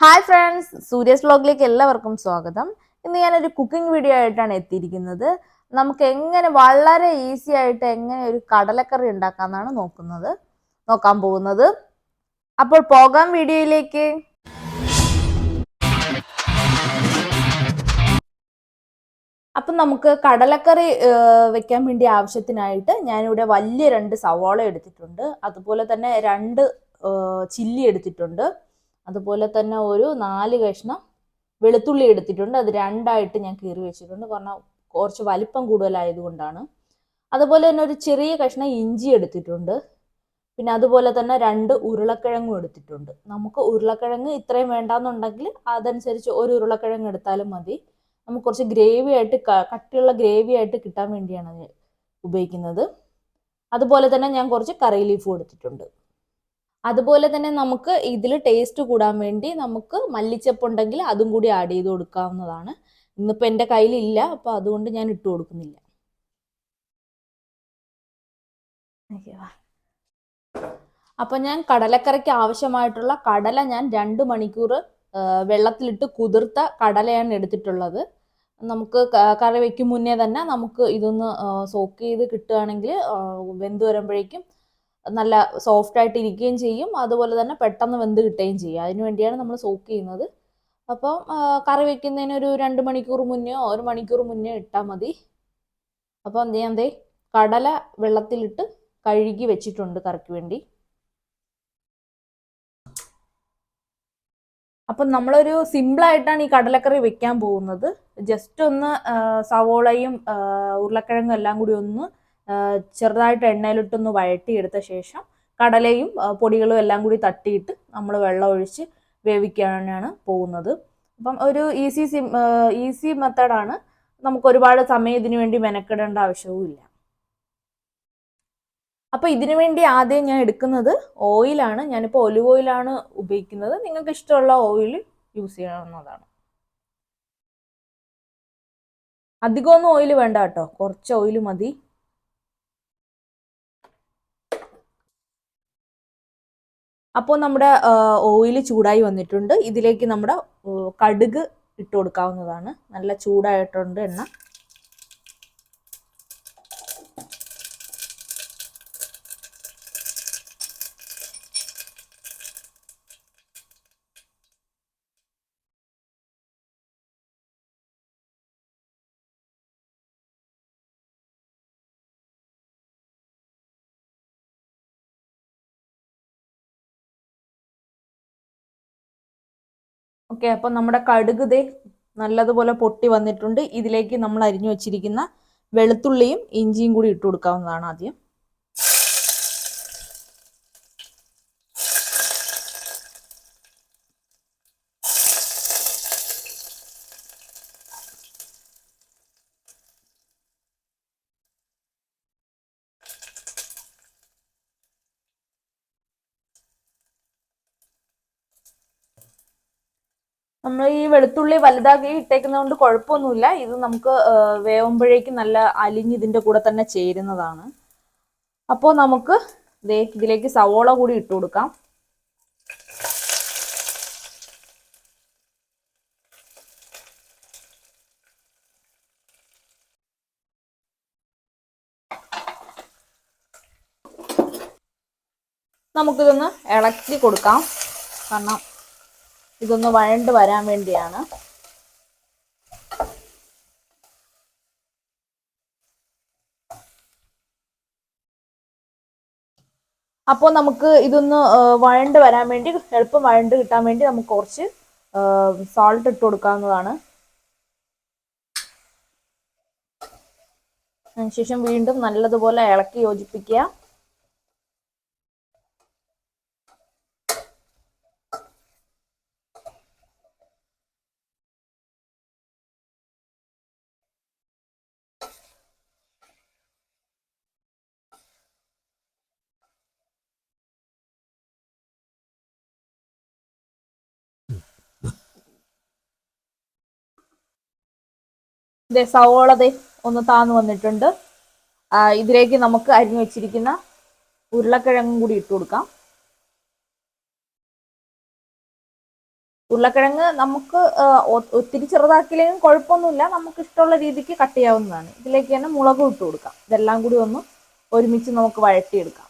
Hi friends സൂര്യസ് വ്ലോഗിലേക്ക് എല്ലാവർക്കും സ്വാഗതം. ഇന്ന് ഞാനൊരു കുക്കിംഗ് വീഡിയോ ആയിട്ടാണ് എത്തിയിരിക്കുന്നത്. നമുക്ക് എങ്ങനെ വളരെ ഈസി ആയിട്ട് എങ്ങനെ ഒരു കടലക്കറി ഉണ്ടാക്കാമെന്നാണ് നോക്കുന്നത്. നോക്കാൻ പോകുന്നത്. അപ്പോൾ പോകാം വീഡിയോയിലേക്ക്. അപ്പം നമുക്ക് കടലക്കറി വെക്കാൻ വേണ്ടി ആവശ്യത്തിനായിട്ട് ഞാനിവിടെ വലിയ രണ്ട് സവാള എടുത്തിട്ടുണ്ട്. അതുപോലെ തന്നെ രണ്ട് ചില്ലി എടുത്തിട്ടുണ്ട്. അതുപോലെ തന്നെ ഒരു നാല് കഷ്ണം വെളുത്തുള്ളി എടുത്തിട്ടുണ്ട്. അത് രണ്ടായിട്ട് ഞാൻ കീറി വെച്ചിട്ടുണ്ട്. കാരണം കുറച്ച് വലിപ്പം കൂടുതലായതുകൊണ്ടാണ്. അതുപോലെ തന്നെ ഒരു ചെറിയ കഷ്ണം ഇഞ്ചി എടുത്തിട്ടുണ്ട്. പിന്നെ അതുപോലെ തന്നെ രണ്ട് ഉരുളക്കിഴങ്ങും എടുത്തിട്ടുണ്ട്. നമുക്ക് ഉരുളക്കിഴങ്ങ് ഇത്രയും വേണ്ടാന്നുണ്ടെങ്കിൽ അതനുസരിച്ച് ഒരു ഉരുളക്കിഴങ്ങ് എടുത്താലും മതി. നമുക്ക് കുറച്ച് ഗ്രേവി ആയിട്ട് കട്ടിയുള്ള ഗ്രേവി ആയിട്ട് കിട്ടാൻ വേണ്ടിയാണ് ഉപയോഗിക്കുന്നത്. അതുപോലെ തന്നെ ഞാൻ കുറച്ച് കറി ലീഫും എടുത്തിട്ടുണ്ട്. അതുപോലെ തന്നെ നമുക്ക് ഇതിൽ ടേസ്റ്റ് കൂടാൻ വേണ്ടി നമുക്ക് മല്ലിച്ചപ്പ് ഉണ്ടെങ്കിൽ അതും കൂടി ആഡ് ചെയ്ത് കൊടുക്കാവുന്നതാണ്. ഇന്നിപ്പോൾ എന്റെ കയ്യിലില്ല അപ്പോൾ അതുകൊണ്ട് ഞാൻ ഇട്ട് കൊടുക്കുന്നില്ല. അപ്പം ഞാൻ കടലക്കറിക്ക് ആവശ്യമായിട്ടുള്ള കടല ഞാൻ രണ്ട് മണിക്കൂർ വെള്ളത്തിലിട്ട് കുതിർത്ത കടലയാണ് എടുത്തിട്ടുള്ളത്. നമുക്ക് കറി വെക്കും മുന്നേ തന്നെ നമുക്ക് ഇതൊന്ന് സോക്ക് ചെയ്ത് കിട്ടുകയാണെങ്കിൽ വെന്ത് വരുമ്പോഴേക്കും നല്ല സോഫ്റ്റ് ആയിട്ട് ഇരിക്കുകയും ചെയ്യും. അതുപോലെ തന്നെ പെട്ടെന്ന് വെന്ത് കിട്ടുകയും ചെയ്യും. അതിന് വേണ്ടിയാണ് നമ്മൾ സോക്ക് ചെയ്യുന്നത്. അപ്പം കറി വെക്കുന്നതിന് ഒരു രണ്ട് മണിക്കൂർ മുന്നെയോ ഒരു മണിക്കൂർ മുന്നേ ഇട്ടാൽ മതി. അപ്പോൾ എന്ത് ചെയ്യാം ദേ കടല വെള്ളത്തിലിട്ട് കഴുകി വെച്ചിട്ടുണ്ട് കറിക്ക് വേണ്ടി. അപ്പം നമ്മളൊരു സിമ്പിളായിട്ടാണ് ഈ കടലക്കറി വെക്കാൻ പോകുന്നത്. ജസ്റ്റ് ഒന്ന് സവോളയും ഉരുളക്കിഴങ്ങും എല്ലാം കൂടി ഒന്ന് ചെറുതായിട്ട് എണ്ണയിലിട്ടൊന്ന് വഴട്ടിയെടുത്ത ശേഷം കടലയും പൊടികളും എല്ലാം കൂടി തട്ടിയിട്ട് നമ്മൾ വെള്ളം ഒഴിച്ച് വേവിക്കാനാണ് പോകുന്നത്. അപ്പം ഒരു ഈസി സിം ഈസി മെത്തേഡാണ് നമുക്ക് ഒരുപാട് സമയം ഇതിനു വേണ്ടി മെനക്കെടേണ്ട ആവശ്യവും ഇല്ല. അപ്പോൾ ഇതിനു വേണ്ടി ആദ്യം ഞാൻ എടുക്കുന്നത് ഓയിലാണ് ഞാനിപ്പോൾ ഒലിവ് ഓയിലാണ് ഉപയോഗിക്കുന്നത്. നിങ്ങൾക്ക് ഇഷ്ടമുള്ള ഓയിൽ യൂസ് ചെയ്യാവുന്നതാണ്. അധികമൊന്നും ഓയിൽ വേണ്ട കേട്ടോ. കുറച്ച് ഓയിൽ മതി. അപ്പോൾ നമ്മുടെ ഓയിൽ ചൂടായി വന്നിട്ടുണ്ട്. ഇതിലേക്ക് നമ്മുടെ കടുക് ഇട്ട് കൊടുക്കാവുന്നതാണ്. നല്ല ചൂടായിട്ടുണ്ട് എണ്ണ. ഓക്കെ അപ്പം നമ്മുടെ കടുക് ദേ നല്ലതുപോലെ പൊട്ടി വന്നിട്ടുണ്ട്. ഇതിലേക്ക് നമ്മൾ അരിഞ്ഞു വെച്ചിരിക്കുന്ന വെളുത്തുള്ളിയും ഇഞ്ചിയും കൂടി ഇട്ട് കൊടുക്കാവുന്നതാണ് ആദ്യം. നമ്മൾ ഈ വെളുത്തുള്ളി വലുതാക്കി ഇട്ടേക്കുന്നതുകൊണ്ട് കുഴപ്പമൊന്നുമില്ല. ഇത് നമുക്ക് വേവുമ്പോഴേക്കും നല്ല അലിഞ്ഞ് ഇതിന്റെ കൂടെ തന്നെ ചേരുന്നതാണ്. അപ്പോൾ നമുക്ക് ദേ ഇതിലേക്ക് സവോള കൂടി ഇട്ട് കൊടുക്കാം. നമുക്കിതൊന്ന് ഇളക്കി കൊടുക്കാം. കാരണം ഇതൊന്ന് വഴണ്ട് വരാൻ വേണ്ടിയാണ്. അപ്പോൾ നമുക്ക് ഇതൊന്ന് വഴണ്ട് വരാൻ വേണ്ടി എളുപ്പം വഴണ്ട് കിട്ടാൻ വേണ്ടി നമുക്ക് കുറച്ച് സോൾട്ട് ഇട്ട് കൊടുക്കാവുന്നതാണ്. അതിനുശേഷം വീണ്ടും നല്ലതുപോലെ ഇളക്കി യോജിപ്പിക്കുക. സവോള ദേ ഒന്ന് താന്ന് വന്നിട്ടുണ്ട്. ഇതിലേക്ക് നമുക്ക് അരിഞ്ഞു വെച്ചിരിക്കുന്ന ഉരുളക്കിഴങ്ങും കൂടി ഇട്ട് കൊടുക്കാം. ഉരുളക്കിഴങ്ങ് നമുക്ക് ഒത്തിരി ചെറുതാക്കിയില്ലെങ്കിലും കുഴപ്പമൊന്നുമില്ല. നമുക്ക് ഇഷ്ടമുള്ള രീതിക്ക് കട്ട് ചെയ്യാവുന്നതാണ്. ഇതിലേക്ക് തന്നെ മുളകും ഇട്ട് കൊടുക്കാം. ഇതെല്ലാം കൂടി ഒന്ന് ഒരുമിച്ച് നമുക്ക് വഴറ്റിയെടുക്കാം.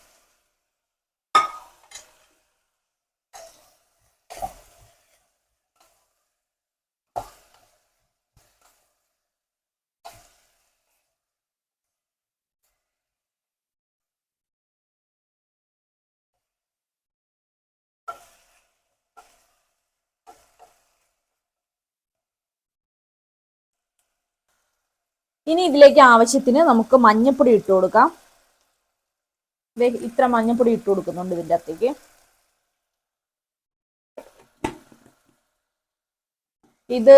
ഇനി ഇതിലേക്ക് ആവശ്യത്തിന് നമുക്ക് മഞ്ഞപ്പൊടി ഇട്ട് കൊടുക്കാം. ഇത്ര മഞ്ഞപ്പൊടി ഇട്ട് കൊടുക്കുന്നുണ്ട് ഇതിന്റെ അകത്തേക്ക്. ഇത്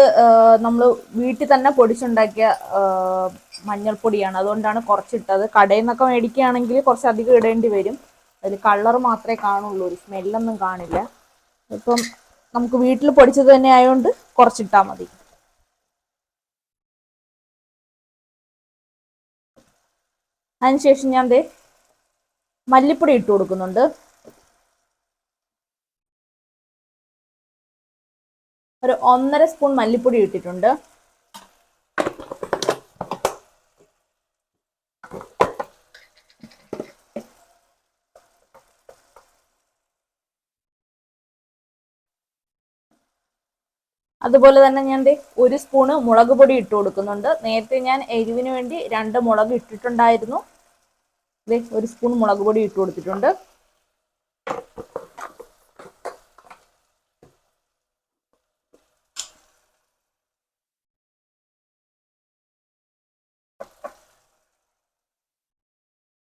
നമ്മൾ വീട്ടിൽ തന്നെ പൊടിച്ചുണ്ടാക്കിയ മഞ്ഞൾപ്പൊടിയാണ്. അതുകൊണ്ടാണ് കുറച്ചിട്ടത്. കടയിൽ നിന്നൊക്കെ മേടിക്കുകയാണെങ്കിൽ കുറച്ച് അധികം ഇടേണ്ടി വരും. അതിൽ കളർ മാത്രമേ കാണുള്ളൂ. ഒരു സ്മെല്ലൊന്നും കാണില്ല. ഇപ്പം നമുക്ക് വീട്ടിൽ പൊടിച്ചത് തന്നെ ആയതുകൊണ്ട് കുറച്ചിട്ടാൽ മതി. അതിനുശേഷം ഞാൻ ദേ മല്ലിപ്പൊടി ഇട്ട് കൊടുക്കുന്നുണ്ട്. ഒരു ഒന്നര സ്പൂൺ മല്ലിപ്പൊടി ഇട്ടിട്ടുണ്ട്. അതുപോലെ തന്നെ ഞാൻ ദേ ഒരു സ്പൂണ് മുളക് പൊടി ഇട്ട് കൊടുക്കുന്നുണ്ട്. നേരത്തെ ഞാൻ എരിവിന് വേണ്ടി രണ്ട് മുളക് ഇട്ടിട്ടുണ്ടായിരുന്നു. ഒരു സ്പൂൺ മുളക് പൊടി ഇട്ട് കൊടുത്തിട്ടുണ്ട്.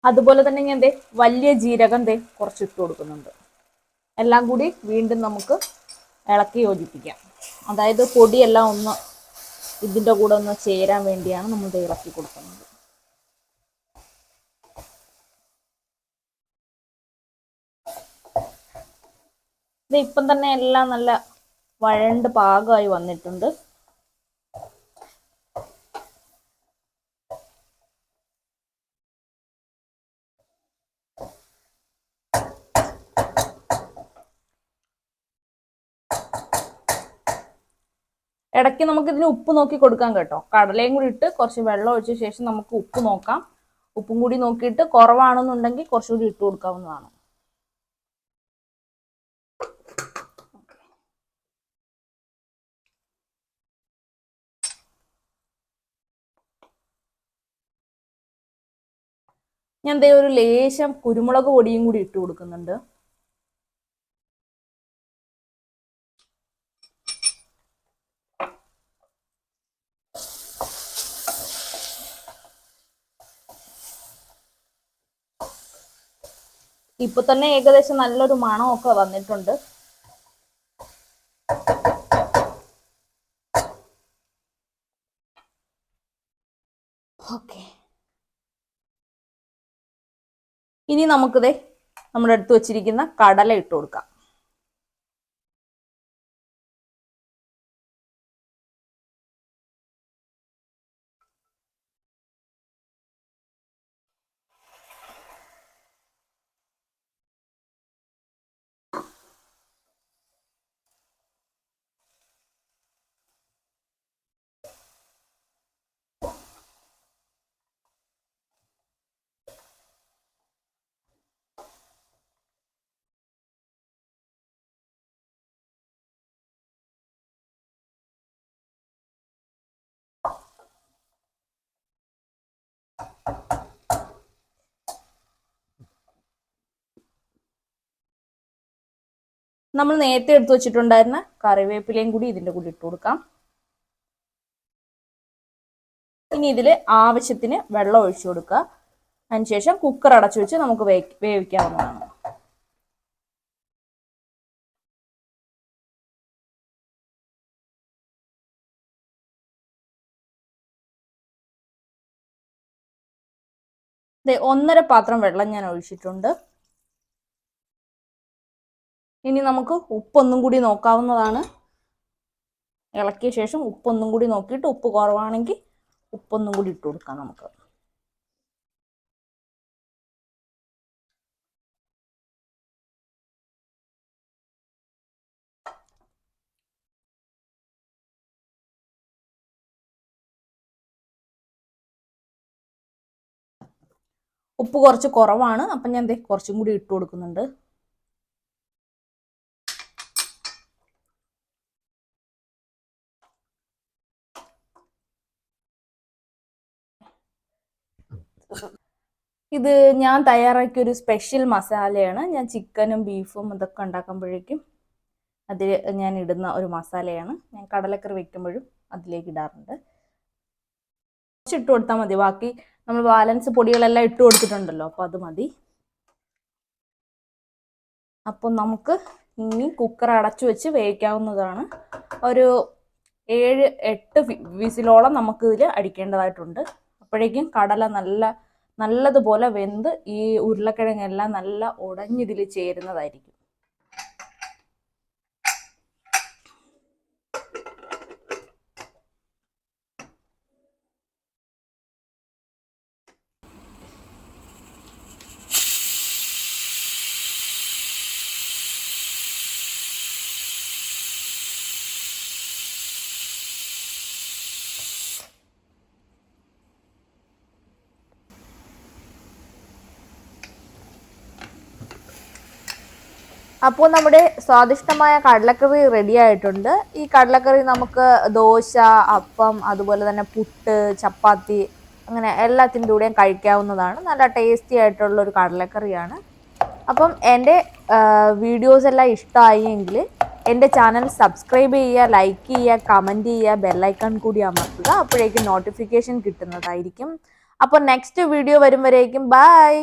അതുപോലെ തന്നെ ഞാൻ ദേ വലിയ ജീരകം ദേ കുറച്ച് ഇട്ട് കൊടുക്കുന്നുണ്ട്. എല്ലാം കൂടി വീണ്ടും നമുക്ക് ഇളക്കി യോജിപ്പിക്കാം. അതായത് പൊടിയെല്ലാം ഒന്ന് ഇതിന്റെ കൂടെ ഒന്ന് ചേരാൻ വേണ്ടിയാണ് നമ്മൾ ഇളക്കി കൊടുക്കുന്നത്. ഇത് ഇപ്പം തന്നെ എല്ലാം നല്ല വഴണ്ട് പാകമായി വന്നിട്ടുണ്ട്. ഇടയ്ക്ക് നമുക്ക് ഇതിന് ഉപ്പ് നോക്കി കൊടുക്കാം കേട്ടോ. കടലയും കൂടി ഇട്ട് കുറച്ച് വെള്ളം ഒഴിച്ച ശേഷം നമുക്ക് ഉപ്പ് നോക്കാം. ഉപ്പും കൂടി നോക്കിയിട്ട് കുറവാണെന്നുണ്ടെങ്കിൽ കുറച്ചുകൂടി ഇട്ട് കൊടുക്കാവുന്നതാണ്. ഞാൻ ദേ ഒരു ലേശം കുരുമുളക് പൊടിയും കൂടി ഇട്ട് കൊടുക്കുന്നുണ്ട്. ഇപ്പൊ തന്നെ ഏകദേശം നല്ലൊരു മണമൊക്കെ വന്നിട്ടുണ്ട്. ഇനി നമുക്കിതേ നമ്മുടെ അടുത്ത് വെച്ചിരിക്കുന്ന കടല ഇട്ട് കൊടുക്കാം. നമ്മൾ നേരത്തെ എടുത്തു വെച്ചിട്ടുണ്ടായിരുന്ന കറിവേപ്പിലയും കൂടി ഇതിന്റെ കൂടി ഇട്ട് കൊടുക്കാം. ഇനി ഇതിൽ ആവശ്യത്തിന് വെള്ളം ഒഴിച്ചു കൊടുക്കുക. അതിനുശേഷം കുക്കർ അടച്ചു വെച്ച് നമുക്ക് വേവിക്കാവുന്നതാണ്. ഒന്നര പാത്രം വെള്ളം ഞാൻ ഒഴിച്ചിട്ടുണ്ട്. ഇനി നമുക്ക് ഉപ്പൊന്നും കൂടി നോക്കാവുന്നതാണ്. ഇളക്കിയ ശേഷം ഉപ്പൊന്നും കൂടി നോക്കിയിട്ട് ഉപ്പ് കുറവാണെങ്കിൽ ഉപ്പൊന്നും കൂടി ഇട്ട് കൊടുക്കാം നമുക്ക്. ഉപ്പ് കുറച്ച് കുറവാണ്. അപ്പം ഞാൻ ദേ കുറച്ചും കൂടി ഇട്ട് കൊടുക്കുന്നുണ്ട്. ഇത് ഞാൻ തയ്യാറാക്കിയ ഒരു സ്പെഷ്യൽ മസാലയാണ്. ഞാൻ ചിക്കനും ബീഫും ഇതൊക്കെ ഉണ്ടാക്കുമ്പോഴേക്കും അതിൽ ഞാൻ ഇടുന്ന ഒരു മസാലയാണ്. ഞാൻ കടലക്കറി വെക്കുമ്പോഴും അതിലേക്ക് ഇടാറുണ്ട്. കുറച്ച് ഇട്ട് കൊടുത്താൽ മതി. ബാക്കി നമ്മൾ ബാലൻസ് പൊടികളെല്ലാം ഇട്ട് കൊടുത്തിട്ടുണ്ടല്ലോ അപ്പോൾ അത് മതി. അപ്പോൾ നമുക്ക് ഇനി കുക്കർ അടച്ചു വെച്ച് വേവിക്കാവുന്നതാണ്. ഒരു ഏഴ് എട്ട് വിസിലോളം നമുക്ക് ഇതിൽ അടിക്കേണ്ടതായിട്ടുണ്ട്. അപ്പോഴേക്കും കടല നല്ല നല്ലതുപോലെ വെന്ത് ഈ ഉരുളക്കിഴങ്ങെല്ലാം നല്ല ഉടഞ്ഞിതിൽ ചേരുന്നതായിരിക്കും. അപ്പോൾ നമ്മുടെ സ്വാദിഷ്ടമായ കടലക്കറി റെഡി ആയിട്ടുണ്ട്. ഈ കടലക്കറി നമുക്ക് ദോശ അപ്പം അതുപോലെ തന്നെ പുട്ട് ചപ്പാത്തി അങ്ങനെ എല്ലാത്തിന്റെ കൂടെയും കഴിക്കാവുന്നതാണ്. നല്ല ടേസ്റ്റി ആയിട്ടുള്ള ഒരു കടലക്കറിയാണ്. അപ്പം എന്റെ വീഡിയോസ് എല്ലാം ഇഷ്ടമായി എങ്കിൽ എന്റെ ചാനൽ സബ്സ്ക്രൈബ് ചെയ്യുക ലൈക്ക് ചെയ്യുക കമന്റ് ചെയ്യുക ബെല്ലൈക്കൺ കൂടി അമർത്തുക. അപ്പോഴേക്കും നോട്ടിഫിക്കേഷൻ കിട്ടുന്നതായിരിക്കും. അപ്പോൾ നെക്സ്റ്റ് വീഡിയോ വരും വരേക്കും ബൈ